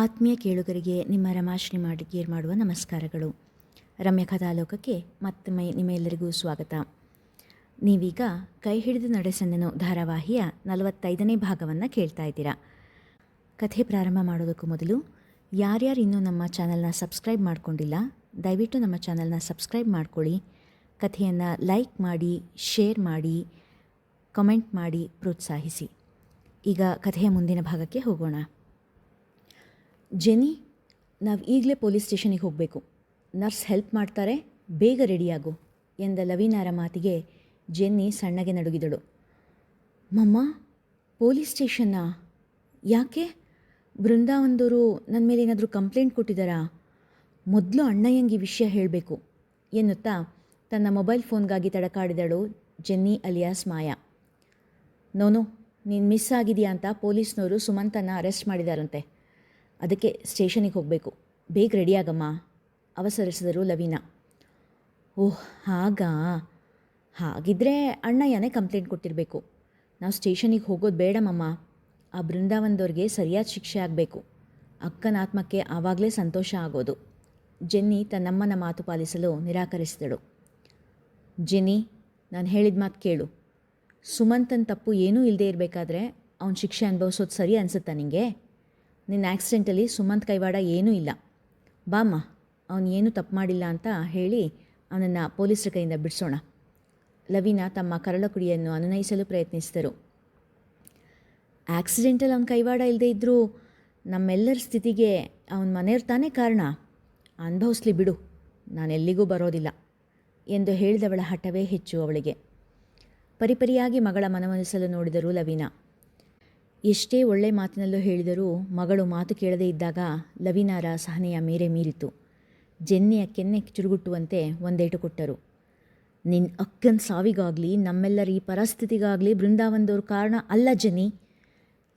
ಆತ್ಮೀಯ ಕೇಳುಗರಿಗೆ ನಿಮ್ಮ ರಮಾಶ್ರೀ ಮಾಡಿಗೇರ್ ಮಾಡುವ ನಮಸ್ಕಾರಗಳು. ರಮ್ಯ ಕಥಾಲೋಕಕ್ಕೆ ಮತ್ತೊಮ್ಮೆ ನಿಮ್ಮೆಲ್ಲರಿಗೂ ಸ್ವಾಗತ. ನೀವೀಗ ಕೈ ಹಿಡಿದು ನಡೆಸಂದನು ಧಾರಾವಾಹಿಯ ನಲವತ್ತೈದನೇ ಭಾಗವನ್ನು ಕೇಳ್ತಾ ಇದ್ದೀರಾ. ಕಥೆ ಪ್ರಾರಂಭ ಮಾಡೋದಕ್ಕೂ ಮೊದಲು ಯಾರ್ಯಾರು ಇನ್ನೂ ನಮ್ಮ ಚಾನಲ್ನ ಸಬ್ಸ್ಕ್ರೈಬ್ ಮಾಡಿಕೊಂಡಿಲ್ಲ, ದಯವಿಟ್ಟು ನಮ್ಮ ಚಾನಲ್ನ ಸಬ್ಸ್ಕ್ರೈಬ್ ಮಾಡ್ಕೊಳ್ಳಿ. ಕಥೆಯನ್ನು ಲೈಕ್ ಮಾಡಿ, ಶೇರ್ ಮಾಡಿ, ಕಮೆಂಟ್ ಮಾಡಿ, ಪ್ರೋತ್ಸಾಹಿಸಿ. ಈಗ ಕಥೆಯ ಮುಂದಿನ ಭಾಗಕ್ಕೆ ಹೋಗೋಣ. ಜೆನಿ ನಾವು ಈಗಲೇ ಪೊಲೀಸ್ ಸ್ಟೇಷನಿಗೆ ಹೋಗಬೇಕು. ನರ್ಸ್ ಹೆಲ್ಪ್ ಮಾಡ್ತಾರೆ, ಬೇಗ ರೆಡಿಯಾಗು ಎಂದ ಲವೀನಾರ ಮಾತಿಗೆ ಜೆನ್ನಿ ಸಣ್ಣಗೆ ನಡುಗಿದಳು. ಮಮ್ಮ, ಪೊಲೀಸ್ ಸ್ಟೇಷನ್ನಾ? ಯಾಕೆ? ಬೃಂದಾವನದವರು ನನ್ನ ಮೇಲೆ ಏನಾದರೂ ಕಂಪ್ಲೇಂಟ್ ಕೊಟ್ಟಿದ್ದಾರಾ ಮೊದಲು ಅಣ್ಣಯ್ಯಂಗೆ ವಿಷಯ ಹೇಳಬೇಕು ಎನ್ನುತ್ತಾ ತನ್ನ ಮೊಬೈಲ್ ಫೋನ್ಗಾಗಿ ತಡಕಾಡಿದಳು ಜೆನ್ನಿ ಅಲಿಯಾಸ್ ಮಾಯಾ. ನೋನು, ನೀನು ಮಿಸ್ ಆಗಿದೆಯಾ ಅಂತ ಪೊಲೀಸ್ನವರು ಸುಮಂತನ ಅರೆಸ್ಟ್ ಮಾಡಿದಾರಂತೆ. ಅದಕ್ಕೆ ಸ್ಟೇಷನಿಗೆ ಹೋಗಬೇಕು. ಬೇಗ ರೆಡಿಯಾಗಮ್ಮ. ಅವಸರಿಸಿದರು ಲವೀನಾ. ಓಹ್, ಹಾಗಾ? ಹಾಗಿದ್ರೆ ಅಣ್ಣಯ್ಯನೇ ಕಂಪ್ಲೇಂಟ್ ಕೊಟ್ಟಿರಬೇಕು. ನಾವು ಸ್ಟೇಷನಿಗೆ ಹೋಗೋದು ಬೇಡಮ್ಮ ಆ ಬೃಂದಾವನದವ್ರಿಗೆ ಸರಿಯಾದ ಶಿಕ್ಷೆ ಆಗಬೇಕು. ಅಕ್ಕನ ಆತ್ಮಕ್ಕೆ ಆವಾಗಲೇ ಸಂತೋಷ ಆಗೋದು. ಜೆನ್ನಿ ತನ್ನಮ್ಮನ ಮಾತು ಪಾಲಿಸಲು ನಿರಾಕರಿಸಿದಳು. ಜೆನ್ನಿ, ನಾನು ಹೇಳಿದ ಮಾತು ಕೇಳು. ಸುಮಂತನ ತಪ್ಪು ಏನೂ ಇಲ್ಲದೆ ಇರಬೇಕಾದ್ರೆ ಅವನ ಶಿಕ್ಷೆ ಅನುಭವಿಸೋದು ಸರಿ ಅನಿಸುತ್ತಾ ನಿನಗೆ ನಿನ್ನ ಆಕ್ಸಿಡೆಂಟಲ್ಲಿ ಸುಮಂತ್ ಕೈವಾಡ ಏನೂ ಇಲ್ಲ. ಬಾಮ್ಮ, ಅವನು ಏನೂ ತಪ್ಪು ಮಾಡಿಲ್ಲ ಅಂತ ಹೇಳಿ ಅವನನ್ನು ಪೊಲೀಸರ ಕೈಯಿಂದ ಬಿಡಿಸೋಣ. ಲವೀನಾ ತಮ್ಮ ಕರಳಕುಡಿಯನ್ನು ಅನುನಯಿಸಲು ಪ್ರಯತ್ನಿಸಿದರು. ಆ್ಯಕ್ಸಿಡೆಂಟಲ್ಲಿ ಅವನ ಕೈವಾಡ ಇಲ್ಲದೆ ಇದ್ದರೂ ನಮ್ಮೆಲ್ಲರ ಸ್ಥಿತಿಗೆ ಅವನ ಮನೆಯವ್ರು ತಾನೇ ಕಾರಣ. ಅನುಭವಿಸ್ಲಿ ಬಿಡು, ನಾನು ಎಲ್ಲಿಗೂ ಬರೋದಿಲ್ಲ ಎಂದು ಹೇಳಿದವಳ ಹಠವೇ ಹೆಚ್ಚು ಅವಳಿಗೆ. ಪರಿಪರಿಯಾಗಿ ಮಗಳ ಮನವೊಲಿಸಲು ನೋಡಿದರು ಲವೀನಾ. ಎಷ್ಟೇ ಒಳ್ಳೆ ಮಾತಿನಲ್ಲೂ ಹೇಳಿದರೂ ಮಗಳು ಮಾತು ಕೇಳದೇ ಇದ್ದಾಗ ಲವಿನಾರ ಸಹನೆಯ ಮೇರೆ ಮೀರಿತು. ಜೆನ್ನಿಯ ಕೆನ್ನೆ ಚುರುಗುಟ್ಟುವಂತೆ ಒಂದೇಟು ಕೊಟ್ಟರು. ನಿನ್ನ ಅಕ್ಕನ ಸಾವಿಗಾಗಲಿ, ನಮ್ಮೆಲ್ಲರ ಈ ಪರಿಸ್ಥಿತಿಗಾಗಲಿ ಬೃಂದಾವನದವ್ರ ಕಾರಣ ಅಲ್ಲ ಜನಿ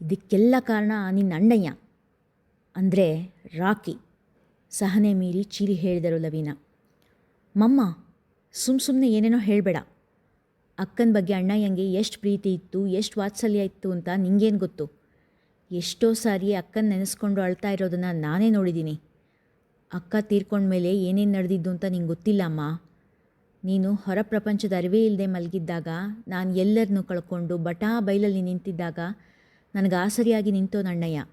ಇದಕ್ಕೆಲ್ಲ ಕಾರಣ ನಿನ್ನ ಅಣ್ಣಯ್ಯ. ಅಂದರೆ ರಾಕಿ ಸಹನೆ ಮೀರಿ ಚೀರಿ ಹೇಳಿದರು ಲವೀನ. ಮಮ್ಮ ಸುಮ್ಮ ಸುಮ್ಮನೆ ಏನೇನೋ ಹೇಳಬೇಡ. ಅಕ್ಕನ ಬಗ್ಗೆ ಅಣ್ಣಯ್ಯಂಗೆ ಎಷ್ಟು ಪ್ರೀತಿ ಇತ್ತು, ಎಷ್ಟು ವಾತ್ಸಲ್ಯ ಇತ್ತು ಅಂತ ನಿಂಗೇನು ಗೊತ್ತು? ಎಷ್ಟೋ ಸಾರಿ ಅಕ್ಕನ ನೆನೆಸ್ಕೊಂಡು ಅಳ್ತಾ ಇರೋದನ್ನು ನಾನೇ ನೋಡಿದ್ದೀನಿ ಅಕ್ಕ ತೀರ್ಕೊಂಡ್ಮೇಲೆ ಏನೇನು ನಡೆದಿದ್ದು ಅಂತ ನಿಂಗೆ ಗೊತ್ತಿಲ್ಲ ಅಮ್ಮ. ನೀನು ಹೊರ ಪ್ರಪಂಚದ ಅರಿವೇ ಇಲ್ಲದೆ ಮಲಗಿದ್ದಾಗ, ನಾನು ಎಲ್ಲರನ್ನೂ ಕಳ್ಕೊಂಡು ಬಟಾ ಬೈಲಲ್ಲಿ ನಿಂತಿದ್ದಾಗ ನನಗೆ ಆಸರಿಯಾಗಿ ನಿಂತೋ ಅಣ್ಣಯ್ಯ.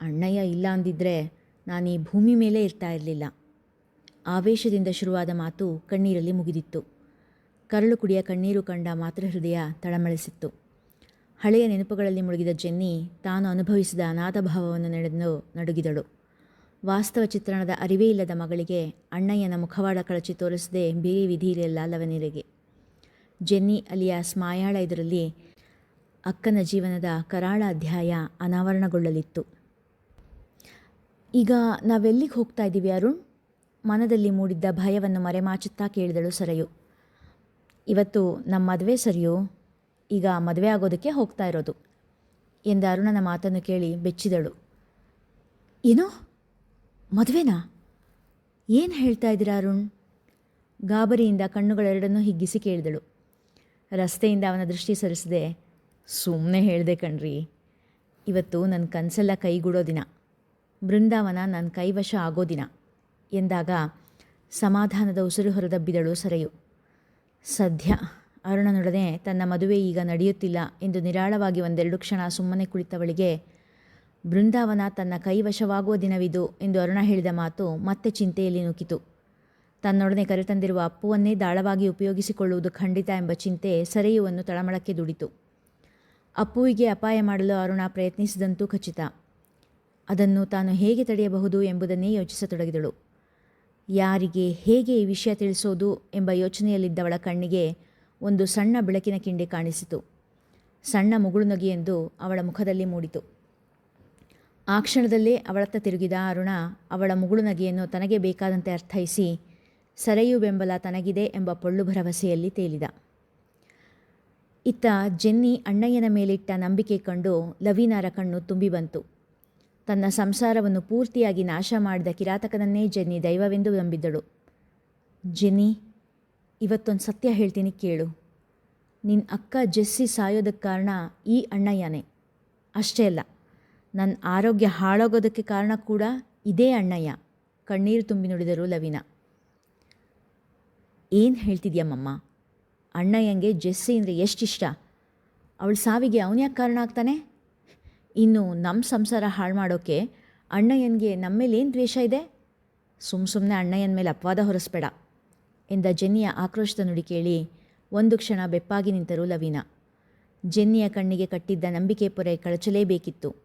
ಅಣ್ಣಯ್ಯ ಇಲ್ಲ ಅಂದಿದ್ರೆ ನಾನು ಈ ಭೂಮಿ ಮೇಲೆ ಇರ್ತಾ ಇರಲಿಲ್ಲ. ಆವೇಶದಿಂದ ಶುರುವಾದ ಮಾತು ಕಣ್ಣೀರಲ್ಲಿ ಮುಗಿದಿತ್ತು. ಕರಳು ಕುಡಿಯ ಕಣ್ಣೀರು ಕಂಡ ಮಾತೃ ಹೃದಯ ತಳಮಳಿಸಿತ್ತು. ಹಳೆಯ ನೆನಪುಗಳಲ್ಲಿ ಮುಳುಗಿದ ಜೆನ್ನಿ ತಾನು ಅನುಭವಿಸಿದ ಅನಾಥ ಭಾವವನ್ನು ನಡೆದು ನಡುಗಿದಳು. ವಾಸ್ತವ ಚಿತ್ರಣದ ಅರಿವೇ ಇಲ್ಲದ ಮಗಳಿಗೆ ಅಣ್ಣಯ್ಯನ ಮುಖವಾಡ ಕಳಚಿ ತೋರಿಸದೆ ಬೇರೆ ವಿಧಿ ಇರಲಿಲ್ಲ ಲವನಿರೆಗೆ. ಜೆನ್ನಿ ಅಲಿಯಾಸ್ ಮಾಯಾಳ ಇದರಲ್ಲಿ ಅಕ್ಕನ ಜೀವನದ ಕರಾಳ ಅಧ್ಯಾಯ ಅನಾವರಣಗೊಳ್ಳಲಿತ್ತು. ಈಗ ನಾವೆಲ್ಲಿಗೆ ಹೋಗ್ತಾ ಇದ್ದೀವಿ ಅರುಣ್? ಮನದಲ್ಲಿ ಮೂಡಿದ್ದ ಭಯವನ್ನು ಮರೆಮಾಚುತ್ತಾ ಕೇಳಿದಳು ಸರಯು. ಇವತ್ತು ನಮ್ಮ ಮದುವೆ ಸರಿಯೋ, ಈಗ ಮದುವೆ ಆಗೋದಕ್ಕೆ ಹೋಗ್ತಾ ಇರೋದು. ಎಂದ ಅರುಣನ ಮಾತನ್ನು ಕೇಳಿ ಬೆಚ್ಚಿದಳು. ಏನೋ? ಮದುವೆನಾ? ಏನು ಹೇಳ್ತಾ ಇದ್ದೀರಾ ಅರುಣ್? ಗಾಬರಿಯಿಂದ ಕಣ್ಣುಗಳೆರಡನ್ನೂ ಹಿಗ್ಗಿಸಿ ಕೇಳಿದಳು. ರಸ್ತೆಯಿಂದ ಅವನ ದೃಷ್ಟಿ ಸರಿಸದೆ ಸುಮ್ಮನೆ ಹೇಳಿದೆ ಕಣ್ರಿ, ಇವತ್ತು ನನ್ನ ಕನಸೆಲ್ಲ ಕೈಗೂಡೋ ದಿನ. ಬೃಂದಾವನ ನನ್ನ ಕೈವಶ ಆಗೋ ದಿನ. ಎಂದಾಗ ಸಮಾಧಾನದ ಉಸಿರು ಹೊರದಬ್ಬಿದಳು ಸರೆಯು. ಸದ್ಯ ಅರುಣನೊಡನೆ ತನ್ನ ಮದುವೆ ಈಗ ನಡೆಯುತ್ತಿಲ್ಲ ಎಂದು ನಿರಾಳವಾಗಿ ಒಂದೆರಡು ಕ್ಷಣ ಸುಮ್ಮನೆ ಕುಳಿತವಳಿಗೆ, ಬೃಂದಾವನ ತನ್ನ ಕೈವಶವಾಗುವ ದಿನವಿದು ಎಂದು ಅರುಣ ಹೇಳಿದ ಮಾತು ಮತ್ತೆ ಚಿಂತೆಯಲ್ಲಿ ನೂಕಿತು ತನ್ನೊಡನೆ ಕರೆತಂದಿರುವ ಅಪ್ಪುವನ್ನೇ ದಾಳವಾಗಿ ಉಪಯೋಗಿಸಿಕೊಳ್ಳುವುದು ಖಂಡಿತ ಎಂಬ ಚಿಂತೆ ಸರೆಯುವನ್ನು ತಳಮಳಕ್ಕೆ ದುಡಿತು. ಅಪ್ಪುವಿಗೆ ಅಪಾಯ ಮಾಡಲು ಅರುಣ ಪ್ರಯತ್ನಿಸಿದಂತೂ ಖಚಿತ. ಅದನ್ನು ತಾನು ಹೇಗೆ ತಡೆಯಬಹುದು ಎಂಬುದನ್ನೇ ಯೋಚಿಸತೊಡಗಿದಳು. ಯಾರಿಗೆ ಹೇಗೆ ಈ ವಿಷಯ ತಿಳಿಸೋದು ಎಂಬ ಯೋಚನೆಯಲ್ಲಿದ್ದವಳ ಕಣ್ಣಿಗೆ ಒಂದು ಸಣ್ಣ ಬೆಳಕಿನ ಕಿಂಡಿ ಕಾಣಿಸಿತು. ಸಣ್ಣ ಮುಗುಳುನಗಿ ಎಂದು ಅವಳ ಮುಖದಲ್ಲಿ ಮೂಡಿತು. ಆ ಕ್ಷಣದಲ್ಲೇ ಅವಳತ್ತ ತಿರುಗಿದ ಅರುಣ ಅವಳ ಮುಗುಳುನಗೆಯನ್ನು ತನಗೆ ಬೇಕಾದಂತೆ ಅರ್ಥೈಸಿ, ಸರೆಯು ಬೆಂಬಲ ತನಗಿದೆ ಎಂಬ ಪೊಳ್ಳು ಭರವಸೆಯಲ್ಲಿ ತೇಲಿದ. ಇತ್ತ ಜೆನ್ನಿ ಅಣ್ಣಯ್ಯನ ಮೇಲಿಟ್ಟ ನಂಬಿಕೆ ಕಂಡು ಲವೀನಾರ ಕಣ್ಣು ತುಂಬಿ ಬಂತು. ತನ್ನ ಸಂಸಾರವನ್ನು ಪೂರ್ತಿಯಾಗಿ ನಾಶ ಮಾಡಿದ ಕಿರಾತಕನನ್ನೇ ಜೆನ್ನಿ ದೈವವೆಂದು ನಂಬಿದ್ದಳು. ಜೆನ್ನಿ, ಇವತ್ತೊಂದು ಸತ್ಯ ಹೇಳ್ತೀನಿ ಕೇಳು. ನಿನ್ನ ಅಕ್ಕ ಜೆಸ್ಸಿ ಸಾಯೋದಕ್ಕೆ ಕಾರಣ ಈ ಅಣ್ಣಯ್ಯನೇ. ಅಷ್ಟೇ ಅಲ್ಲ ನನ್ನ ಆರೋಗ್ಯ ಹಾಳಾಗೋದಕ್ಕೆ ಕಾರಣ ಕೂಡ ಇದೇ ಅಣ್ಣಯ್ಯ. ಕಣ್ಣೀರು ತುಂಬಿ ನುಡಿದರು ಲವಿನ. ಏನು ಹೇಳ್ತಿದ್ಯಮ್ಮಮ್ಮ ಅಣ್ಣಯ್ಯಂಗೆ ಜೆಸ್ಸಿ ಅಂದರೆ ಎಷ್ಟಿಷ್ಟ ಅವಳ ಸಾವಿಗೆ ಅವನ್ಯಾಕೆ ಕಾರಣ ಆಗ್ತಾನೆ? ಇನ್ನು ನಮ್ಮ ಸಂಸಾರ ಹಾಳು ಮಾಡೋಕ್ಕೆ ಅಣ್ಣಯ್ಯನಿಗೆ ನಮ್ಮ ಏನು ದ್ವೇಷ ಇದೆ? ಸುಮ್ಮ ಸುಮ್ಮನೆ ಅಣ್ಣಯ್ಯನ ಮೇಲೆ ಅಪವಾದ ಹೊರಿಸ್ಬೇಡ. ಎಂದ ಜೆನ್ನಿಯ ಆಕ್ರೋಶದ ನುಡಿ ಕೇಳಿ ಒಂದು ಕ್ಷಣ ಬೆಪ್ಪಾಗಿ ನಿಂತರು ಲವೀನಾ. ಜೆನ್ನಿಯ ಕಣ್ಣಿಗೆ ಕಟ್ಟಿದ್ದ ನಂಬಿಕೆ ಪೊರೆ ಕಳಚಲೇಬೇಕಿತ್ತು.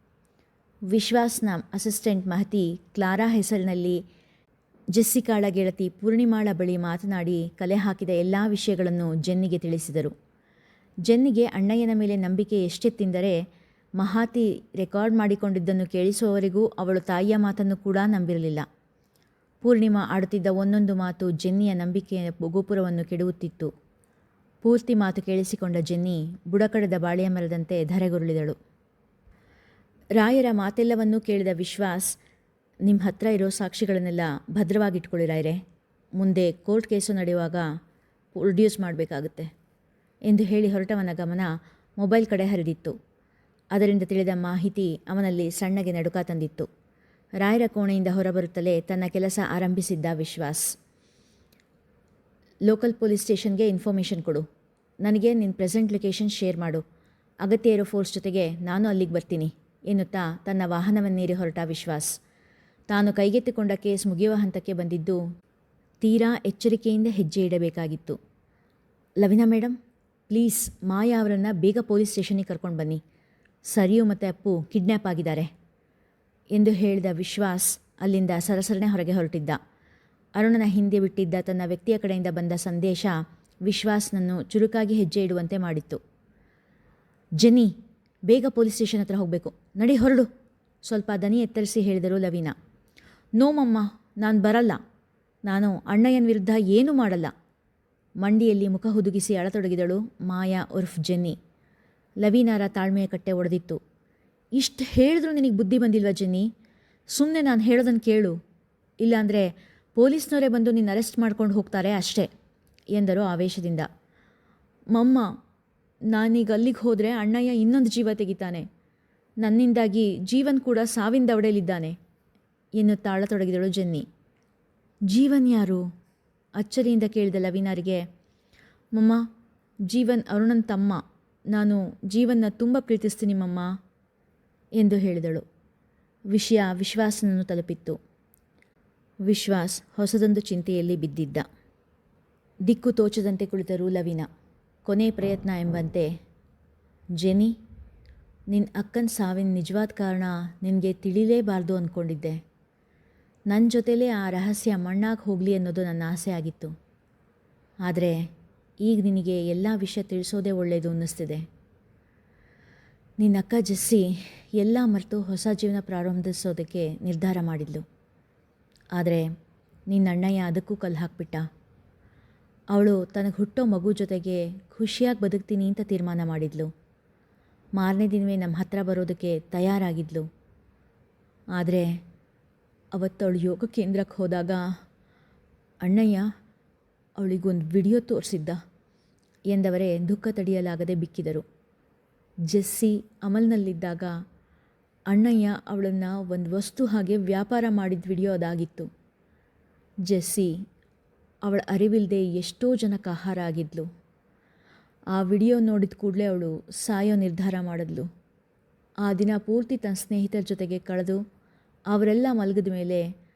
ವಿಶ್ವಾಸ್ನ ಅಸಿಸ್ಟೆಂಟ್ ಮಹತಿ ಕ್ಲಾರಾ ಹೆಸರಿನಲ್ಲಿ ಜೆಸ್ಸಿಕಾಳ ಗೆಳತಿ ಪೂರ್ಣಿಮಾಳ ಬಳಿ ಮಾತನಾಡಿ ಕಲೆ ಹಾಕಿದ ಎಲ್ಲ ವಿಷಯಗಳನ್ನು ಜೆನ್ನಿಗೆ ತಿಳಿಸಿದರು. ಜೆನ್ನಿಗೆ ಅಣ್ಣಯ್ಯನ ಮೇಲೆ ನಂಬಿಕೆ ಎಷ್ಟೆತ್ತೆಂದರೆ ಮಹಾತಿ ರೆಕಾರ್ಡ್ ಮಾಡಿಕೊಂಡಿದ್ದನ್ನು ಕೇಳಿಸುವವರೆಗೂ ಅವಳು ತಾಯಿಯ ಮಾತನ್ನು ಕೂಡ ನಂಬಿರಲಿಲ್ಲ. ಪೂರ್ಣಿಮಾ ಆಡುತ್ತಿದ್ದ ಒಂದೊಂದು ಮಾತು ಜೆನ್ನಿಯ ನಂಬಿಕೆಯ ಗೋಪುರವನ್ನು ಕೆಡುವುತ್ತಿತ್ತು. ಪೂರ್ತಿ ಮಾತು ಕೇಳಿಸಿಕೊಂಡ ಜೆನ್ನಿ ಬುಡಕಡದ ಬಾಳೆಯ ಮರದಂತೆ ಧರೆಗುರುಳಿದಳು. ರಾಯರ ಮಾತೆಲ್ಲವನ್ನೂ ಕೇಳಿದ ವಿಶ್ವಾಸ್ ನಿಮ್ಮ ಹತ್ರ ಇರೋ ಸಾಕ್ಷಿಗಳನ್ನೆಲ್ಲ ಭದ್ರವಾಗಿಟ್ಕೊಳ್ಳಿ ರಾಯರೇ. ಮುಂದೆ ಕೋರ್ಟ್ ಕೇಸು ನಡೆಯುವಾಗ ಪ್ರೊಡ್ಯೂಸ್ ಮಾಡಬೇಕಾಗುತ್ತೆ ಎಂದು ಹೇಳಿ ಹೊರಟವನ ಗಮನ ಮೊಬೈಲ್ ಕಡೆ ಹರಿದಿತ್ತು. ಅದರಿಂದ ತಿಳಿದ ಮಾಹಿತಿ ಅವನಲ್ಲಿ ಸಣ್ಣಗೆ ನಡುಕ ತಂದಿತ್ತು. ರಾಯರ ಕೋಣೆಯಿಂದ ಹೊರಬರುತ್ತಲೇ ತನ್ನ ಕೆಲಸ ಆರಂಭಿಸಿದ್ದ ವಿಶ್ವಾಸ್. ಲೋಕಲ್ ಪೊಲೀಸ್ ಸ್ಟೇಷನ್ಗೆ ಇನ್ಫಾರ್ಮೇಷನ್ ಕೊಡು. ನನಗೆ ನಿನ್ನ ಪ್ರೆಸೆಂಟ್ ಲೊಕೇಶನ್ ಶೇರ್ ಮಾಡು. ಅಗತ್ಯ ಇರೋ ಫೋರ್ಸ್ ಜೊತೆಗೆ ನಾನು ಅಲ್ಲಿಗೆ ಬರ್ತೀನಿ, ಎನ್ನುತ್ತಾ ತನ್ನ ವಾಹನವನ್ನೇರಿ ಹೊರಟ ವಿಶ್ವಾಸ್. ತಾನು ಕೈಗೆತ್ತಿಕೊಂಡ ಕೇಸ್ ಮುಗಿಯುವ ಹಂತಕ್ಕೆ ಬಂದಿದ್ದು ತೀರಾ ಎಚ್ಚರಿಕೆಯಿಂದ ಹೆಜ್ಜೆ ಇಡಬೇಕಾಗಿತ್ತು. ಲವಿನಾ ಮೇಡಮ್ ಪ್ಲೀಸ್ ಮಾಯಾ ಅವರನ್ನು ಬೇಗ ಪೊಲೀಸ್ ಸ್ಟೇಷನಿಗೆ ಕರ್ಕೊಂಡು ಬನ್ನಿ. ಸರಿಯು ಮತ್ತು ಅಪ್ಪು ಕಿಡ್ನ್ಯಾಪ್ ಆಗಿದ್ದಾರೆ ಎಂದು ಹೇಳಿದ ವಿಶ್ವಾಸ್ ಅಲ್ಲಿಂದ ಸರಸರನೆ ಹೊರಗೆ ಹೊರಟಿದ್ದ. ಅರುಣನ ಹಿಂದೆ ಬಿಟ್ಟಿದ್ದ ತನ್ನ ವ್ಯಕ್ತಿಯ ಕಡೆಯಿಂದ ಬಂದ ಸಂದೇಶ ವಿಶ್ವಾಸ್ನನ್ನು ಚುರುಕಾಗಿ ಹೆಜ್ಜೆ ಇಡುವಂತೆ ಮಾಡಿತ್ತು. ಜೆನಿ ಬೇಗ ಪೊಲೀಸ್ ಸ್ಟೇಷನ್ ಹತ್ರ ಹೋಗಬೇಕು. ನಡಿ, ಹೊರಡು, ಸ್ವಲ್ಪ ದನಿ ಎತ್ತರಿಸಿ ಹೇಳಿದರು ಲವೀನಾ. ನೋಮಮ್ಮ ನಾನು ಬರಲ್ಲ. ನಾನು ಅಣ್ಣಯ್ಯನ ವಿರುದ್ಧ ಏನೂ ಮಾಡಲ್ಲ. ಮಂಡಿಯಲ್ಲಿ ಮುಖ ಹುದುಗಿಸಿ ಅಳತೊಡಗಿದಳು ಮಾಯಾ ಉರ್ಫ್ ಜೆನ್ನಿ. ಲವೀನಾರ ತಾಳ್ಮೆಯ ಕಟ್ಟೆ ಒಡೆದಿತ್ತು. ಇಷ್ಟು ಹೇಳಿದ್ರೂ ನಿನಗೆ ಬುದ್ಧಿ ಬಂದಿಲ್ವಾ ಜೆನ್ನಿ? ಸುಮ್ಮನೆ ನಾನು ಹೇಳೋದನ್ನು ಕೇಳು. ಇಲ್ಲಾಂದರೆ ಪೊಲೀಸ್ನವರೇ ಬಂದು ನಿನ್ನ ಅರೆಸ್ಟ್ ಮಾಡ್ಕೊಂಡು ಹೋಗ್ತಾರೆ ಅಷ್ಟೇ, ಎಂದರು ಆವೇಶದಿಂದ. ಮಮ್ಮ, ನಾನೀಗ ಅಲ್ಲಿಗೆ ಹೋದರೆ ಅಣ್ಣಯ್ಯ ಇನ್ನೊಂದು ಜೀವ ತೆಗಿತಾನೆ. ನನ್ನಿಂದಾಗಿ ಜೀವನ್ ಕೂಡ ಸಾವಿನ ದವಡೆಯಲ್ಲಿದ್ದಾನೆ ಎನ್ನುತ್ತಾಳ ತೊಡಗಿದಳು ಜೆನ್ನಿ. ಜೀವನ್ ಯಾರು? ಅಚ್ಚರಿಯಿಂದ ಕೇಳಿದ ಲವೀನಾರಿಗೆ, ಮಮ್ಮ, ಜೀವನ್ ಅರುಣನ್ ತಮ್ಮ. ನಾನು ಜೀವನ ತುಂಬ ಪ್ರೀತಿಸ್ತೀನಿ ಮಮ್ಮ ಎಂದು ಹೇಳಿದಳು. ವಿಷಯ ವಿಶ್ವಾಸನನ್ನು ತಲುಪಿತ್ತು. ವಿಶ್ವಾಸ್ ಹೊಸದೊಂದು ಚಿಂತೆಯಲ್ಲಿ ಬಿದ್ದಿದ್ದ. ದಿಕ್ಕು ತೋಚದಂತೆ ಕುಳಿತರು ಲವಿನ ಕೊನೆ ಪ್ರಯತ್ನ ಎಂಬಂತೆ ಜೆನಿ ನಿನ್ನ ಅಕ್ಕನ ಸಾವಿನ ನಿಜವಾದ ಕಾರಣ ನಿನಗೆ ತಿಳಿಲೇಬಾರ್ದು ಅಂದ್ಕೊಂಡಿದ್ದೆ ನನ್ನ ಜೊತೆಲೇ ಆ ರಹಸ್ಯ ಮಣ್ಣಾಗಿ ಹೋಗಲಿ ಅನ್ನೋದು ನನ್ನ ಆಸೆ ಆಗಿತ್ತು. ಆದರೆ ಈಗ ನಿನಗೆ ಎಲ್ಲ ವಿಷಯ ತಿಳಿಸೋದೇ ಒಳ್ಳೆಯದು ಅನ್ನಿಸ್ತಿದೆ. ನಿನ್ನ ಅಕ್ಕ ಜಸ್ಸಿ ಎಲ್ಲ ಮರೆತು ಹೊಸ ಜೀವನ ಪ್ರಾರಂಭಿಸೋದಕ್ಕೆ ನಿರ್ಧಾರ ಮಾಡಿದ್ಲು. ಆದರೆ ನಿನ್ನ ಅಣ್ಣಯ್ಯ ಅದಕ್ಕೂ ಕಲ್ಲು ಹಾಕ್ಬಿಟ್ಟ. ಅವಳು ತನಗೆ ಹುಟ್ಟೋ ಮಗು ಜೊತೆಗೆ ಖುಷಿಯಾಗಿ ಬದುಕ್ತೀನಿ ಅಂತ ತೀರ್ಮಾನ ಮಾಡಿದ್ಲು. ಮಾರನೇ ದಿನವೇ ನಮ್ಮ ಹತ್ರ ಬರೋದಕ್ಕೆ ತಯಾರಾಗಿದ್ಲು. ಆದರೆ ಅವತ್ತವಳು ಯೋಗ ಕೇಂದ್ರಕ್ಕೆ ಹೋದಾಗ ಅಣ್ಣಯ್ಯ ಅವಳಿಗೊಂದು ವಿಡಿಯೋ ತೋರಿಸಿದ್ದ. ಎಂದವರೇ ದುಃಖ ತಡೆಯಲಾಗದೆ ಬಿಕ್ಕಿದರು. ಜೆಸ್ಸಿ ಅಮಲ್ನಲ್ಲಿದ್ದಾಗ ಅಣ್ಣಯ್ಯ ಅವಳನ್ನು ಒಂದು ವಸ್ತು ಹಾಗೆ ವ್ಯಾಪಾರ ಮಾಡಿದ ವಿಡಿಯೋ ಅದಾಗಿತ್ತು. ಜೆಸ್ಸಿ ಅವಳ ಅರಿವಿಲ್ಲದೆ ಎಷ್ಟೋ ಜನಕ್ಕೆ ಆಹಾರ ಆಗಿದ್ಲು. ಆ ವಿಡಿಯೋ ನೋಡಿದ ಕೂಡಲೇ ಅವಳು ಸಾಯೋ ನಿರ್ಧಾರ ಮಾಡಿದ್ಲು. ಆ ದಿನ ಪೂರ್ತಿ ತನ್ನ ಸ್ನೇಹಿತರ ಜೊತೆಗೆ ಕಳೆದು ಅವರೆಲ್ಲ ಮಲಗಿದ ಮೇಲೆ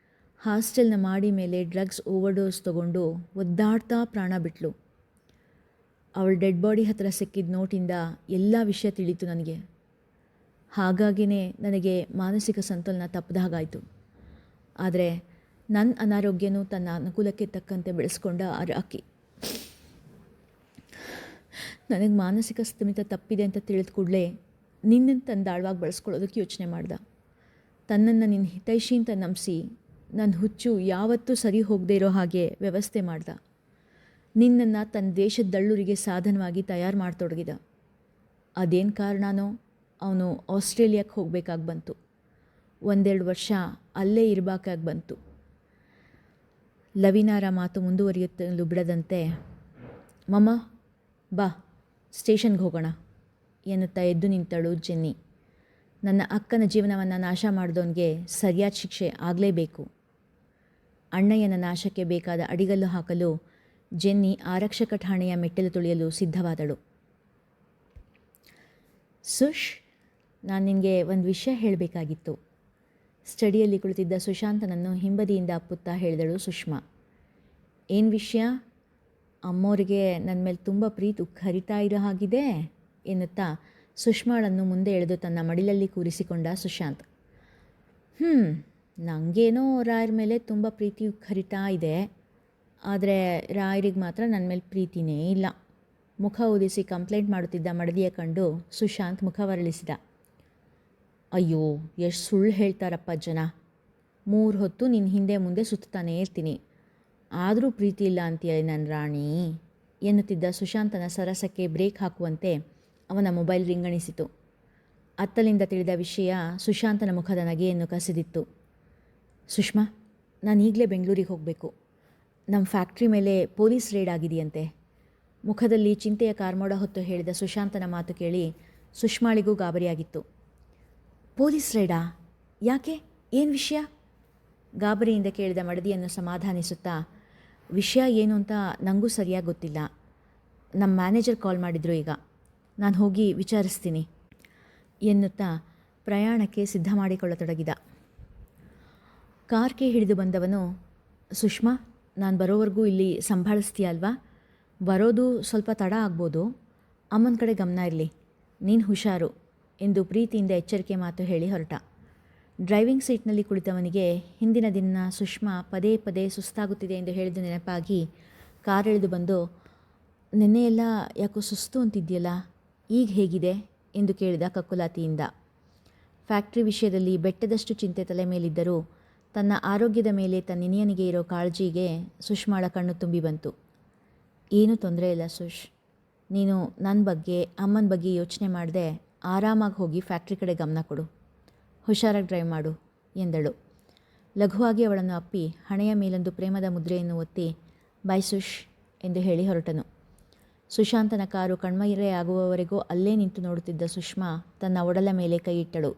ಹಾಸ್ಟೆಲ್ನ ಮಾಡಿ ಮೇಲೆ ಡ್ರಗ್ಸ್ ಓವರ್ಡೋಸ್ ತಗೊಂಡು ಒದ್ದಾಡ್ತಾ ಪ್ರಾಣ ಬಿಟ್ಲು. ಅವಳ ಡೆಡ್ ಬಾಡಿ ಹತ್ರ ಸಿಕ್ಕಿದ ನೋಟಿಂದ ಎಲ್ಲ ವಿಷಯ ತಿಳಿತು ನನಗೆ. ಹಾಗಾಗಿಯೇ ನನಗೆ ಮಾನಸಿಕ ಸಂತುಲನ ತಪ್ಪದ ಹಾಗಾಯಿತು ಆದರೆ ನನ್ನ ಅನಾರೋಗ್ಯನೂ ತನ್ನ ಅನುಕೂಲಕ್ಕೆ ತಕ್ಕಂತೆ ಬೆಳೆಸ್ಕೊಂಡ ರಾಕಿ. ನನಗೆ ಮಾನಸಿಕ ಸ್ಥಿಮಿತ ತಪ್ಪಿದೆ ಅಂತ ತಿಳಿದ ಕೂಡಲೇ ನಿನ್ನನ್ನು ತನ್ನ ದಾಳವಾಗಿ ಬಳಸ್ಕೊಳ್ಳೋದಕ್ಕೆ ಯೋಚನೆ ಮಾಡ್ದ. ತನ್ನನ್ನು ನಿನ್ನ ಹಿತೈಷಿ ಅಂತ ನಂಬಿಸಿ ನನ್ನ ಹುಚ್ಚು ಯಾವತ್ತೂ ಸರಿ ಹೋಗದೇ ಇರೋ ಹಾಗೆ ವ್ಯವಸ್ಥೆ ಮಾಡ್ದ. ನಿನ್ನನ್ನು ತನ್ನ ದೇಶದ ದಳ್ಳೂರಿಗೆ ಸಾಧನವಾಗಿ ತಯಾರು ಮಾಡ್ತೊಡಗಿದ. ಅದೇನು ಕಾರಣನೋ ಅವನು ಆಸ್ಟ್ರೇಲಿಯಾಕ್ಕೆ ಹೋಗಬೇಕಾಗಿ ಬಂತು. ಒಂದೆರಡು ವರ್ಷ ಅಲ್ಲೇ ಇರಬೇಕಾಗಿ ಬಂತು. ಲವಿನಾರ ಮಾತು ಮುಂದುವರಿಯುತ್ತಲು ಬಿಡದಂತೆ, ಮಮ್ಮ, ಬಾ, ಸ್ಟೇಷನ್ಗೆ ಹೋಗೋಣ, ಎನ್ನುತ್ತಾ ಎದ್ದು ನಿಂತಳು ಜೆನ್ನಿ. ನನ್ನ ಅಕ್ಕನ ಜೀವನವನ್ನು ನಾಶ ಮಾಡಿದವನಿಗೆ ಸರಿಯಾದ ಶಿಕ್ಷೆ ಆಗಲೇಬೇಕು. ಅಣ್ಣಯ್ಯನ ನಾಶಕ್ಕೆ ಬೇಕಾದ ಅಡಿಗಲ್ಲು ಹಾಕಲು ಜೆನ್ನಿ ಆರಕ್ಷಕ ಠಾಣೆಯ ಮೆಟ್ಟಿಲು ತುಳಿಯಲು ಸಿದ್ಧವಾದಳು. ಸುಶ್, ನಾನು ನಿನಗೆ ಒಂದು ವಿಷಯ ಹೇಳಬೇಕಾಗಿತ್ತು. ಸ್ಟಡಿಯಲ್ಲಿ ಕುಳಿತಿದ್ದ ಸುಶಾಂತನನ್ನು ಹಿಂಬದಿಯಿಂದ ಅಪ್ಪುತ್ತಾ ಹೇಳಿದಳು ಸುಷ್ಮಾ. ಏನು ವಿಷಯ? ಅಮ್ಮೋರಿಗೆ ನನ್ನ ಮೇಲೆ ತುಂಬ ಪ್ರೀತಿ ಹರಿತಾ ಇರೋ ಹಾಗಿದೆ? ಎನ್ನುತ್ತಾ ಸುಷ್ಮಾಳನ್ನು ಮುಂದೆ ಎಳೆದು ತನ್ನ ಮಡಿಲಲ್ಲಿ ಕೂರಿಸಿಕೊಂಡ ಸುಶಾಂತ್. ಹ್ಞೂ ನನಗೇನೋ ರಾಯರ ಮೇಲೆ ತುಂಬ ಪ್ರೀತಿ ಹರಿತಾ ಇದೆ. ಆದರೆ ರಾಯರಿಗೆ ಮಾತ್ರ ನನ್ನ ಮೇಲೆ ಪ್ರೀತಿನೇ ಇಲ್ಲ. ಮುಖ ಉದಿಸಿ ಕಂಪ್ಲೇಂಟ್ ಮಾಡುತ್ತಿದ್ದ ಮಡದಿಯ ಕಂಡು ಸುಶಾಂತ್ ಮುಖ ವರಳಿಸಿದ. ಅಯ್ಯೋ, ಎಷ್ಟು ಸುಳ್ಳು ಹೇಳ್ತಾರಪ್ಪ ಜನ. ಮೂರು ಹೊತ್ತು ನಿನ್ನ ಹಿಂದೆ ಮುಂದೆ ಸುತ್ತಾನೇ ಇರ್ತೀನಿ. ಆದರೂ ಪ್ರೀತಿ ಇಲ್ಲ ಅಂತೀಯ ನನ್ನ ರಾಣಿ? ಎನ್ನುತ್ತಿದ್ದ ಸುಶಾಂತನ ಸರಸಕ್ಕೆ ಬ್ರೇಕ್ ಹಾಕುವಂತೆ ಅವನ ಮೊಬೈಲ್ ರಿಂಗಣಿಸಿತು. ಅತ್ತಲಿಂದ ತಿಳಿದ ವಿಷಯ ಸುಶಾಂತನ ಮುಖದ ನಗೆಯನ್ನು ಕಸಿದಿತ್ತು. ಸುಷ್ಮಾ, ನಾನು ಈಗಲೇ ಬೆಂಗಳೂರಿಗೆ ಹೋಗಬೇಕು. ನಮ್ಮ ಫ್ಯಾಕ್ಟ್ರಿ ಮೇಲೆ ಪೊಲೀಸ್ ರೇಡ್ ಆಗಿದೆಯಂತೆ. ಮುಖದಲ್ಲಿ ಚಿಂತೆಯ ಕಾರ್ಮೋಡ ಹೊತ್ತು ಹೇಳಿದ ಸುಶಾಂತನ ಮಾತು ಕೇಳಿ ಸುಷ್ಮಾಳಿಗೂ ಗಾಬರಿಯಾಗಿತ್ತು. ಪೊಲೀಸ್ ರೇಡಾ? ಯಾಕೆ? ಏನು ವಿಷಯ? ಗಾಬರಿಯಿಂದ ಕೇಳಿದ ಮಡದಿಯನ್ನು ಸಮಾಧಾನಿಸುತ್ತಾ, ವಿಷಯ ಏನು ಅಂತ ನನಗೂ ಸರಿಯಾಗಿ ಗೊತ್ತಿಲ್ಲ. ನಮ್ಮ ಮ್ಯಾನೇಜರ್ ಕಾಲ್ ಮಾಡಿದ್ರು ಈಗ. ನಾನು ಹೋಗಿ ವಿಚಾರಿಸ್ತೀನಿ ಎನ್ನುತ್ತಾ ಪ್ರಯಾಣಕ್ಕೆ ಸಿದ್ಧ ಮಾಡಿಕೊಳ್ಳತೊಡಗಿದ. ಕಾರ್ಗೆ ಹಿಡಿದು ಬಂದವನು, ಸುಷ್ಮಾ, ನಾನು ಬರೋವರೆಗೂ ಇಲ್ಲಿ ಸಂಭಾಳಿಸ್ತೀಯ ಅಲ್ವಾ ಬರೋದು ಸ್ವಲ್ಪ ತಡ ಆಗ್ಬೋದು. ಅಮ್ಮನ ಕಡೆ ಗಮನ ಇರಲಿ. ನೀನು ಹುಷಾರು ಎಂದು ಪ್ರೀತಿಯಿಂದ ಎಚ್ಚರಿಕೆ ಮಾತು ಹೇಳಿ ಹೊರಟ. ಡ್ರೈವಿಂಗ್ ಸೀಟ್ನಲ್ಲಿ ಕುಳಿತವನಿಗೆ, ಹಿಂದಿನ ದಿನ ಸುಷ್ಮಾ ಪದೇ ಪದೇ ಸುಸ್ತಾಗುತ್ತಿದೆ ಎಂದು ಹೇಳಿದ ನೆನಪಾಗಿ ಕಾರ್ ಎಳೆದು ಬಂದು, ನಿನ್ನೆಯೆಲ್ಲ ಯಾಕೋ ಸುಸ್ತು ಅಂತಿದೆಯಲ್ಲ, ಈಗ ಹೇಗಿದೆ? ಎಂದು ಕೇಳಿದ ಕಕ್ಕುಲಾತಿಯಿಂದ. ಫ್ಯಾಕ್ಟ್ರಿ ವಿಷಯದಲ್ಲಿ ಬೆಟ್ಟದಷ್ಟು ಚಿಂತೆ ತಲೆ ಮೇಲಿದ್ದರೂ ತನ್ನ ಆರೋಗ್ಯದ ಮೇಲೆ ತನ್ನಿನಿಯನಿಗೆ ಇರೋ ಕಾಳಜಿಗೆ ಸುಷ್ಮಾಳ ಕಣ್ಣು ತುಂಬಿ ಬಂತು. ಏನೂ ತೊಂದರೆ ಇಲ್ಲ ಸುಷ್. ನೀನು ನನ್ನ ಬಗ್ಗೆ, ಅಮ್ಮನ ಬಗ್ಗೆ ಯೋಚನೆ ಮಾಡದೆ ಆರಾಮಾಗಿ ಹೋಗಿ ಫ್ಯಾಕ್ಟ್ರಿ ಕಡೆ ಗಮನ ಕೊಡು. ಹುಷಾರಾಗಿ ಡ್ರೈವ್ ಮಾಡು, ಎಂದಳು. ಲಘುವಾಗಿ ಅವಳನ್ನು ಅಪ್ಪಿ ಹಣೆಯ ಮೇಲೊಂದು ಪ್ರೇಮದ ಮುದ್ರೆಯನ್ನು ಒತ್ತಿ, ಬಾಯ್ ಸುಷ್, ಎಂದು ಹೇಳಿ ಹೊರಟನು. ಸುಶಾಂತನ ಕಾರು ಕಣ್ಮಯರೆಯಾಗುವವರೆಗೂ ಅಲ್ಲೇ ನಿಂತು ನೋಡುತ್ತಿದ್ದ ಸುಷ್ಮಾ ತನ್ನ ಒಡಲ ಮೇಲೆ ಕೈಯಿಟ್ಟಳು.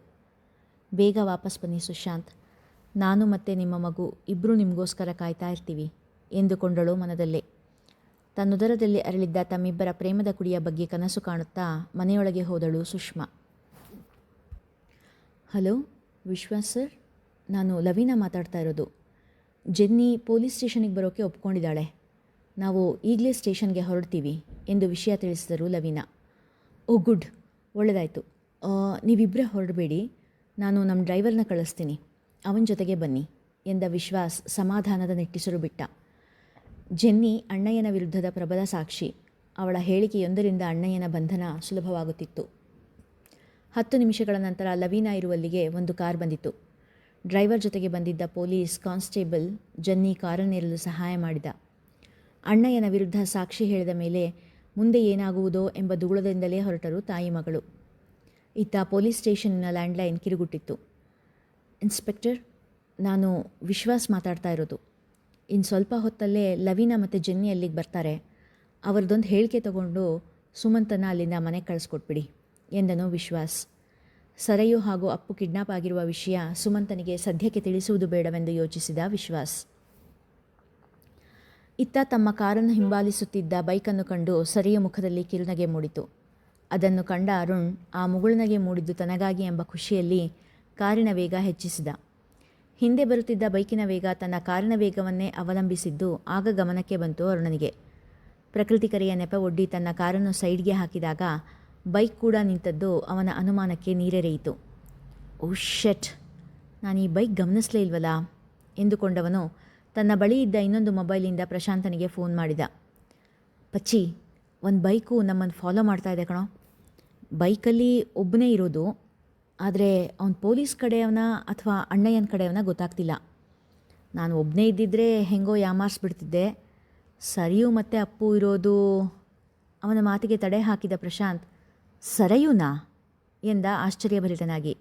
ಬೇಗ ವಾಪಸ್ ಬನ್ನಿ ಸುಶಾಂತ್. ನಾನು ಮತ್ತು ನಿಮ್ಮ ಮಗು ಇಬ್ಬರೂ ನಿಮಗೋಸ್ಕರ ಕಾಯ್ತಾ ಇರ್ತೀವಿ, ಎಂದುಕೊಂಡಳು ಮನದಲ್ಲೇ. ತನ್ನುದರದಲ್ಲಿ ಅರಳಿದ್ದ ತಮ್ಮಿಬ್ಬರ ಪ್ರೇಮದ ಕುಡಿಯ ಬಗ್ಗೆ ಕನಸು ಕಾಣುತ್ತಾ ಮನೆಯೊಳಗೆ ಹೋದಳು ಸುಷ್ಮಾ. ಹಲೋ ವಿಶ್ವಾಸ್ ಸರ್? ನಾನು ಲವೀನಾ ಮಾತಾಡ್ತಾ ಇರೋದು. ಜೆನ್ನಿ ಪೊಲೀಸ್ ಸ್ಟೇಷನಿಗೆ ಬರೋಕ್ಕೆ ಒಪ್ಕೊಂಡಿದ್ದಾಳೆ. ನಾವು ಈಗಲೇ ಸ್ಟೇಷನ್ಗೆ ಹೊರಡ್ತೀವಿ ಎಂದು ವಿಷಯ ತಿಳಿಸಿದರು ಲವೀನಾ. ಓ, ಗುಡ್. ಒಳ್ಳೆಯದಾಯಿತು ನೀವಿಬ್ಬರೇ ಹೊರಡಬೇಡಿ. ನಾನು ನಮ್ಮ ಡ್ರೈವರ್ನ ಕಳಿಸ್ತೀನಿ. ಅವನ ಜೊತೆಗೆ ಬನ್ನಿ ಎಂದ ವಿಶ್ವಾಸ್ ಸಮಾಧಾನದ ನಿಟ್ಟಿಸಲು ಬಿಟ್ಟ. ಜೆನ್ನಿ ಅಣ್ಣಯ್ಯನ ವಿರುದ್ಧದ ಪ್ರಬಲ ಸಾಕ್ಷಿ. ಅವಳ ಹೇಳಿಕೆಯೊಂದರಿಂದ ಅಣ್ಣಯ್ಯನ ಬಂಧನ ಸುಲಭವಾಗುತ್ತಿತ್ತು. ಹತ್ತು ನಿಮಿಷಗಳ ನಂತರ ಲವೀನಾ ಇರುವಲ್ಲಿಗೆ ಒಂದು ಕಾರ್ ಬಂದಿತು ಡ್ರೈವರ್ ಜೊತೆಗೆ ಬಂದಿದ್ದ ಪೊಲೀಸ್ ಕಾನ್ಸ್ಟೇಬಲ್ ಜನ್ನಿ ಕಾರನ್ನೇರಲು ಸಹಾಯ ಮಾಡಿದ. ಅಣ್ಣಯ್ಯನ ವಿರುದ್ಧ ಸಾಕ್ಷಿ ಹೇಳಿದ ಮೇಲೆ ಮುಂದೆ ಏನಾಗುವುದೋ ಎಂಬ ದುಗುಳದಿಂದಲೇ ಹೊರಟರು ತಾಯಿ ಮಗಳು. ಇತ್ತ ಪೊಲೀಸ್ ಸ್ಟೇಷನ್ನ ಲ್ಯಾಂಡ್ಲೈನ್ ಕಿರುಗುಟ್ಟಿತ್ತು. ಇನ್ಸ್ಪೆಕ್ಟರ್, ನಾನು ವಿಶ್ವಾಸ್ ಮಾತಾಡ್ತಾ ಇರೋದು. ಇನ್ನು ಸ್ವಲ್ಪ ಹೊತ್ತಲ್ಲೇ ಲವೀನಾ ಮತ್ತು ಜೆನ್ನಿ ಅಲ್ಲಿಗೆ ಬರ್ತಾರೆ. ಅವರದೊಂದು ಹೇಳಿಕೆ ತಗೊಂಡು ಸುಮಂತನ ಅಲ್ಲಿಂದ ಮನೆಗೆ ಕಳಿಸ್ಕೊಟ್ಬಿಡಿ ಎಂದನು ವಿಶ್ವಾಸ್. ಸರಯು ಹಾಗೂ ಅಪ್ಪು ಕಿಡ್ನಾಪ್ ಆಗಿರುವ ವಿಷಯ ಸುಮಂತನಿಗೆ ಸದ್ಯಕ್ಕೆ ತಿಳಿಸುವುದು ಬೇಡವೆಂದು ಯೋಚಿಸಿದ ವಿಶ್ವಾಸ್. ಇತ್ತ ತಮ್ಮ ಕಾರನ್ನು ಹಿಂಬಾಲಿಸುತ್ತಿದ್ದ ಬೈಕನ್ನು ಕಂಡು ಸರಿಯ ಮುಖದಲ್ಲಿ ಕಿರುನಗೆ ಮೂಡಿತು. ಅದನ್ನು ಕಂಡ ಅರುಣ್, ಆ ಮುಗುಳುನಗೆ ಮೂಡಿದ್ದು ತನಗಾಗಿ ಎಂಬ ಖುಷಿಯಲ್ಲಿ ಕಾರಿನ ವೇಗ ಹೆಚ್ಚಿಸಿದ. ಹಿಂದೆ ಬರುತ್ತಿದ್ದ ಬೈಕಿನ ವೇಗ ತನ್ನ ಕಾರಿನ ವೇಗವನ್ನೇ ಅವಲಂಬಿಸಿದ್ದು ಆಗ ಗಮನಕ್ಕೆ ಬಂತು ಅರುಣನಿಗೆ. ಪ್ರಕೃತಿ ಕರೆಯ ನೆಪ ಒಡ್ಡಿ ತನ್ನ ಕಾರನ್ನು ಸೈಡ್ಗೆ ಹಾಕಿದಾಗ ಬೈಕ್ ಕೂಡ ನಿಂತದ್ದು ಅವನ ಅನುಮಾನಕ್ಕೆ ನೀರೆರೆಯಿತು. ಓ ಶೆಟ್! ನಾನು ಈ ಬೈಕ್ ಗಮನಿಸಲೇ ಇಲ್ವಲ್ಲ ಎಂದುಕೊಂಡವನು ತನ್ನ ಬಳಿ ಇದ್ದ ಇನ್ನೊಂದು ಮೊಬೈಲಿಂದ ಪ್ರಶಾಂತನಿಗೆ ಫೋನ್ ಮಾಡಿದ. ಪಚ್ಚಿ, ಒಂದು ಬೈಕು ನಮ್ಮನ್ನು ಫಾಲೋ ಮಾಡ್ತಾ ಇದೆ ಕಣೋ. ಬೈಕಲ್ಲಿ ಒಬ್ಬನೇ ಇರೋದು ಆದರೆ ಅವನು ಪೊಲೀಸ್ ಕಡೆಯವನ ಅಥವಾ ಅಣ್ಣಯ್ಯನ ಕಡೆಯವನ ಗೊತ್ತಾಗ್ತಿಲ್ಲ. ನಾನು ಒಬ್ಬನೇ ಇದ್ದಿದ್ದರೆ ಹೆಂಗೋ ಯಾಮಾರಿಸ್ಬಿಡ್ತಿದ್ದೆ. ಸರಿಯು ಮತ್ತು ಅಪ್ಪು ಇರೋದು ಅವನ ಮಾತಿಗೆ ತಡೆ ಹಾಕಿದ ಪ್ರಶಾಂತ್, ಸರಯುನಾ? ಎಂದ ಆಶ್ಚರ್ಯಭರಿತನಾಗಿ.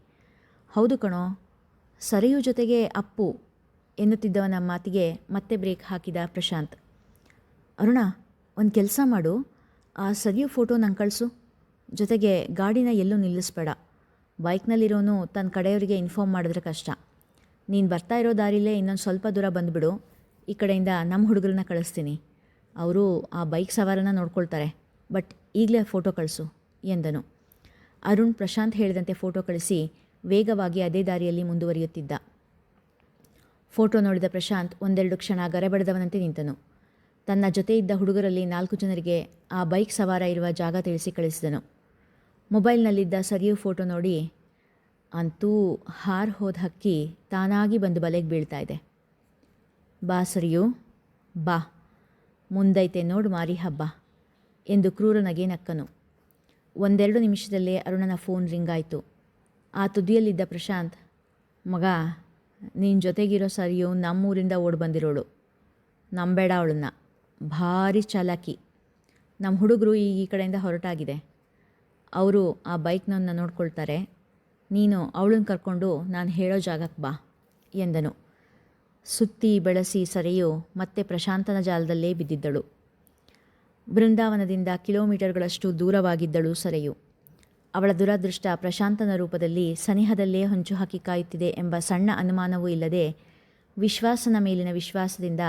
ಹೌದು ಕಣೋ, ಸರಿಯು ಜೊತೆಗೆ ಅಪ್ಪು, ಎನ್ನುತ್ತಿದ್ದವನ ಮಾತಿಗೆ ಮತ್ತೆ ಬ್ರೇಕ್ ಹಾಕಿದ ಪ್ರಶಾಂತ್. ಅರುಣ, ಒಂದು ಕೆಲಸ ಮಾಡು. ಆ ಸರಿಯು ಫೋಟೋ ನಂಗೆ ಕಳಿಸು. ಜೊತೆಗೆ ಗಾಡಿನ ಎಲ್ಲೂ ನಿಲ್ಲಿಸ್ಬೇಡ. ಬೈಕ್ನಲ್ಲಿರೋನು ತನ್ನ ಕಡೆಯವರಿಗೆ ಇನ್ಫಾರ್ಮ್ ಮಾಡಿದ್ರೆ ಕಷ್ಟ. ನೀನು ಬರ್ತಾ ಇರೋ ದಾರಿಲೇ ಇನ್ನೊಂದು ಸ್ವಲ್ಪ ದೂರ ಬಂದುಬಿಡು. ಈ ಕಡೆಯಿಂದ ನಮ್ಮ ಹುಡುಗರನ್ನ ಕಳಿಸ್ತೀನಿ. ಅವರು ಆ ಬೈಕ್ ಸವಾರನ ನೋಡ್ಕೊಳ್ತಾರೆ. ಬಟ್ ಈಗಲೇ ಫೋಟೋ ಕಳಿಸು ಎಂದನು. ಅರುಣ್ ಪ್ರಶಾಂತ್ ಹೇಳಿದಂತೆ ಫೋಟೋ ಕಳಿಸಿ ವೇಗವಾಗಿ ಅದೇ ದಾರಿಯಲ್ಲಿ ಮುಂದುವರಿಯುತ್ತಿದ್ದ. ಫೋಟೋ ನೋಡಿದ ಪ್ರಶಾಂತ್ ಒಂದೆರಡು ಕ್ಷಣ ಗರೆಬಡದವನಂತೆ ನಿಂತನು. ತನ್ನ ಜೊತೆ ಇದ್ದ ಹುಡುಗರಲ್ಲಿ ನಾಲ್ಕು ಜನರಿಗೆ ಆ ಬೈಕ್ ಸವಾರ ಇರುವ ಜಾಗ ತಿಳಿಸಿ ಕಳಿಸಿದನು. ಮೊಬೈಲ್ನಲ್ಲಿದ್ದ ಸರಿಯೋ ಫೋಟೋ ನೋಡಿ, ಅಂತೂ ಹಾರ್ ಹೋದ ಹಕ್ಕಿ ತಾನಾಗಿ ಬಂದು ಬಲೆಗೆ ಬೀಳ್ತಾ ಇದೆ. ಬಾ ಸರಿಯು, ಬಾ, ಮುಂದೈತೆ ನೋಡು ಮಾರಿ ಹಬ್ಬ, ಎಂದು ಕ್ರೂರನಗೆ ನಕ್ಕನು. ಒಂದೆರಡು ನಿಮಿಷದಲ್ಲೇ ಅರುಣನ ಫೋನ್ ರಿಂಗ್ ಆಯಿತು. ಆ ತುದಿಯಲ್ಲಿದ್ದ ಪ್ರಶಾಂತ್, ಮಗ ನಿನ್ನ ಜೊತೆಗಿರೋ ಸರಿಯು ನಮ್ಮೂರಿಂದ ಓಡಿ ಬಂದಿರೋಳು. ನಂಬೇಡ ಅವಳನ್ನ. ಭಾರಿ ಚಾಲಾಕಿ. ನಮ್ಮ ಹುಡುಗರು ಈಗ ಈ ಕಡೆಯಿಂದ ಹೊರಟಾಗಿದೆ. ಅವರು ಆ ಬೈಕ್ನನ್ನ ನೋಡ್ಕೊಳ್ತಾರೆ. ನೀನು ಅವಳನ್ನು ಕರ್ಕೊಂಡು ನಾನು ಹೇಳೋ ಜಾಗಕ್ಕೆ ಬಾ, ಎಂದನು. ಸುತ್ತಿ ಬೆಳೆಸಿ ಸರಿಯು ಮತ್ತೆ ಪ್ರಶಾಂತನ ಜಾಲದಲ್ಲೇ ಬಿದ್ದಿದ್ದಳು. ಬೃಂದಾವನದಿಂದ ಕಿಲೋಮೀಟರ್ಗಳಷ್ಟು ದೂರವಾಗಿದ್ದಳು ಸರೆಯು. ಅವಳ ದುರದೃಷ್ಟ ಪ್ರಶಾಂತನ ರೂಪದಲ್ಲಿ ಸನಿಹದಲ್ಲೇ ಹೊಂಚು ಹಾಕಿ ಕಾಯುತ್ತಿದೆ ಎಂಬ ಸಣ್ಣ ಅನುಮಾನವೂ ಇಲ್ಲದೆ ವಿಶ್ವಾಸನ ಮೇಲಿನ ವಿಶ್ವಾಸದಿಂದ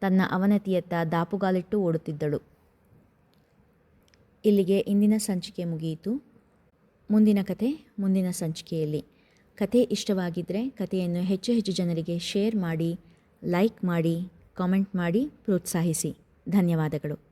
ತನ್ನ ಅವನತಿಯತ್ತ ದಾಪುಗಾಲಿಟ್ಟು ಓಡುತ್ತಿದ್ದಳು. ಇಲ್ಲಿಗೆ ಇಂದಿನ ಸಂಚಿಕೆ ಮುಗಿಯಿತು. ಮುಂದಿನ ಕತೆ ಮುಂದಿನ ಸಂಚಿಕೆಯಲ್ಲಿ. ಕತೆ ಇಷ್ಟವಾಗಿದ್ದರೆ ಕಥೆಯನ್ನು ಹೆಚ್ಚು ಹೆಚ್ಚು ಜನರಿಗೆ ಶೇರ್ ಮಾಡಿ, ಲೈಕ್ ಮಾಡಿ, ಕಾಮೆಂಟ್ ಮಾಡಿ, ಪ್ರೋತ್ಸಾಹಿಸಿ. ಧನ್ಯವಾದಗಳು.